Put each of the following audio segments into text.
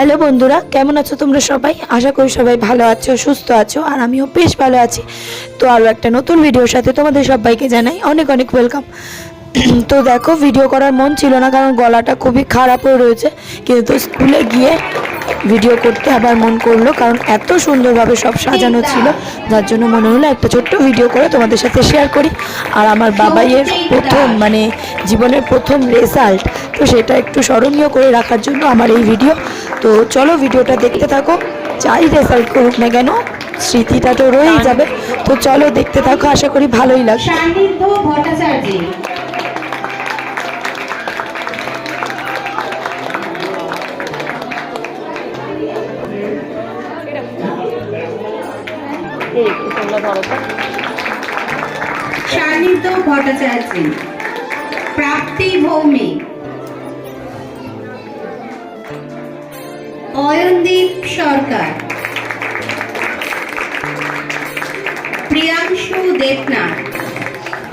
Hello বন্ধুরা, কেমন আছো তোমরা সবাই? আশা করি সবাই ভালো আছো, সুস্থ আছো, আর আমিও বেশ ভালো আছি। তো আরও একটা নতুন ভিডিওর সাথে তোমাদের সবাইকে জানাই অনেক অনেক ওয়েলকাম তো দেখো ভিডিও করার মন ছিল না, কারণ গলাটা খুবই খারাপ হয়ে রয়েছে। কিন্তু স্কুলে গিয়ে ভিডিও করতে আবার মন করল, কারণ এত সুন্দরভাবে সব সাজানো ছিল, যার জন্য মনে হলো একটা ছোট্ট ভিডিও করে তোমাদের সাথে শেয়ার করি। আর আমার বাবাইয়ের প্রথম মানে জীবনের প্রথম রেজাল্ট তো সেটা একটু স্মরণীয় করে রাখার জন্য আমার এই ভিডিও তো চলো ভিডিওটা দেখতে থাকো। যাই রেজাল্ট করুক না কেন, স্মৃতিটা তো রয়েই যাবে। তো চলো দেখতে থাকো, আশা করি ভালোই লাগবে। প্রাপ্তি ভৌমিক। অয়নদীপ সরকার। প্রিয়াংশু দেবনাথ।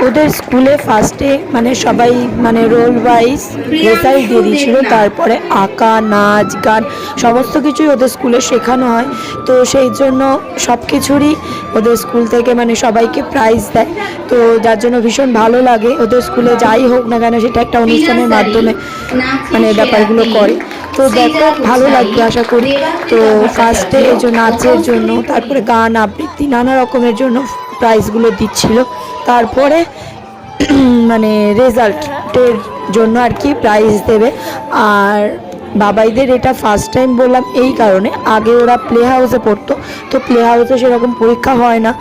ওদের স্কুলে ফার্স্টে মানে সবাই মানে রোল ওয়াইজ রেজাল্ট দিয়ে দিয়েছিল। তারপরে আঁকা নাচ গান সমস্ত কিছুই ওদের স্কুলে শেখানো হয়। তো সেই জন্য সব কিছুরই ওদের স্কুল থেকে মানে সবাইকে প্রাইজ দেয়। তো যার জন্য ভীষণ ভালো লাগে। ওদের স্কুলে যাই হোক না কেন সেটা একটা অনুষ্ঠানের মাধ্যমে মানে ব্যাপারগুলো করে। তো দেখো, ভালো লাগবে আশা করি। তো ফার্স্টে এই যে নাচের জন্য, তারপরে গান, আবৃত্তি, নানা রকমের জন্য প্রাইজগুলো দিচ্ছিল। তারপরে মানে রেজাল্টের জন্য আর কি প্রাইজ দেবে। আর বাবাইদের এটা ফার্স্ট টাইম বললাম এই কারণে। আগে ওরা প্লে হাউসে পড়তো, তো প্লে হাউসে সেরকম পরীক্ষা হয় না।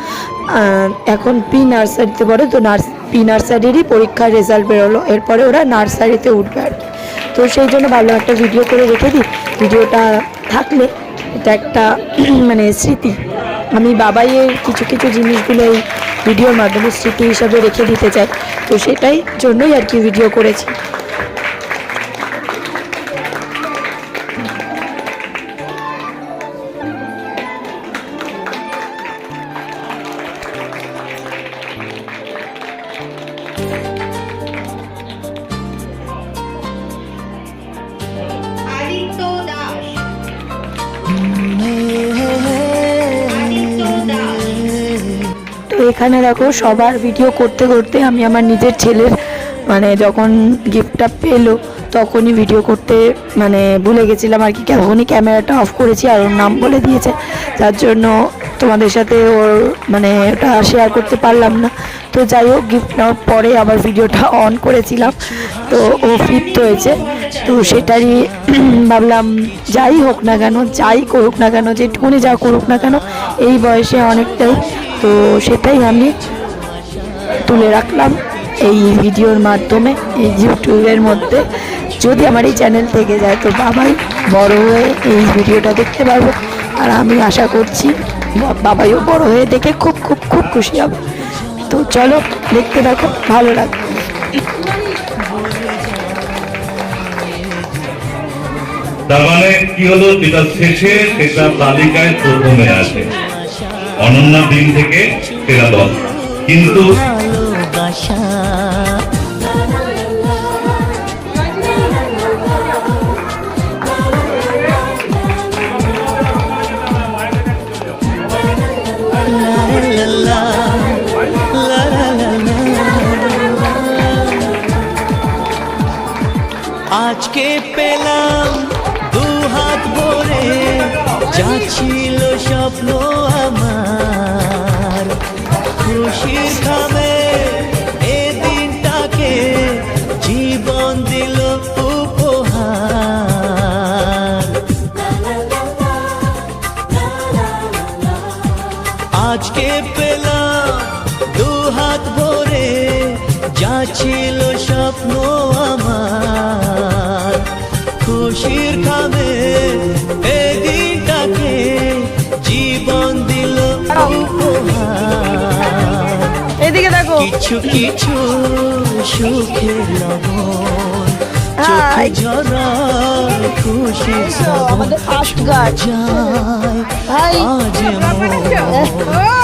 এখন প্রি নার্সারিতে পড়ে, তো নার্স প্রি নার্সারিরই পরীক্ষার রেজাল্ট বেরোলো। এরপরে ওরা নার্সারিতে উঠবে আর কি। তো সেই জন্য ভালো একটা ভিডিও করে রেখে দিই। ভিডিওটা থাকলে এটা একটা মানে স্মৃতি। আমি বাবাইয়ের কিছু কিছু জিনিসগুলো এই ভিডিওর মাধ্যমে স্মৃতি হিসাবে রেখে দিতে চাই। তো সেটাই জন্যই আর কি ভিডিও করেছি। তো এখানে দেখো সবার ভিডিও করতে করতে আমি আমার নিজের ছেলের মানে যখন গিফটটা পেল, তখনই ভিডিও করতে মানে ভুলে গেছিলাম আর কি। তখনই ক্যামেরাটা অফ করেছি আর ওর নাম বলে দিয়েছে। যার জন্য তোমাদের সাথে ওর মানে ওটা শেয়ার করতে পারলাম না। তো যাই হোক গিফট নেওয়ার পরে আবার ভিডিওটা অন করেছিলাম। তো ও ফিফথ হয়েছে। তো সেটারই ভাবলাম, যাই হোক না কেন, যাই করুক না কেন, যেটুকুনি যা করুক না কেন, এই বয়সে অনেকটাই তো সেটাই আমি তুলে রাখলাম এই ভিডিওর মাধ্যমে, এই ইউটিউবের মধ্যে। যদি আমার এই চ্যানেল থেকে যায়, তো বাবাই বড় হয়ে এই ভিডিওটা দেখতে পারব। আর আমি আশা করছি বাবাইও বড় হয়ে দেখে খুব খুব খুব খুশি হবে। তো চলো, দেখতে থাকো, ভালো লাগবে। তার মানে কি হলো? যেটা শেষে সেটা তালিকায় প্রথমে আসে। অনন্য দিন থেকে সেটা দল কিন্তু। আজকে পেলাম দু হাত ভরে যা যা ছিল স্বপ্ন আমার। খুশির খাবে এই দিনটাকে জীবন দিল এদিকে দেখো। কিছু কিছু সুখের লবণ চোখে ঝরায় খুশি আমাদের আজ মন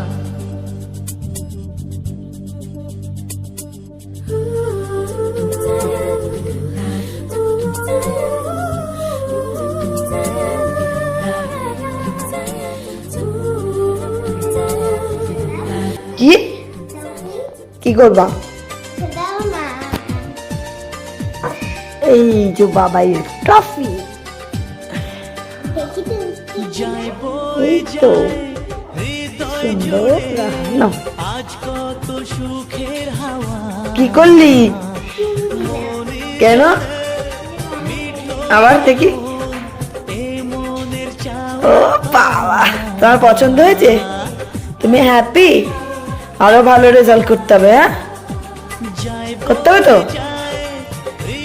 কি করবা? এই যে ট্রফি। কত সুখের হাওয়া কি করলি? কেন? আবার দেখি। ও বাবা, তোমার পছন্দ হয়েছে? তুমি হ্যাপি আরও ভালো রেজাল্ট করতে হবে হ্যাঁ? করতে হবে তো?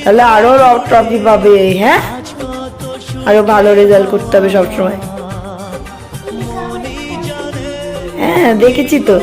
তাহলে আরও ট্রফি পাবে হ্যাঁ? আরও ভালো রেজাল্ট করতে হবে সবসময়। হ্যাঁ দেখেছি তো।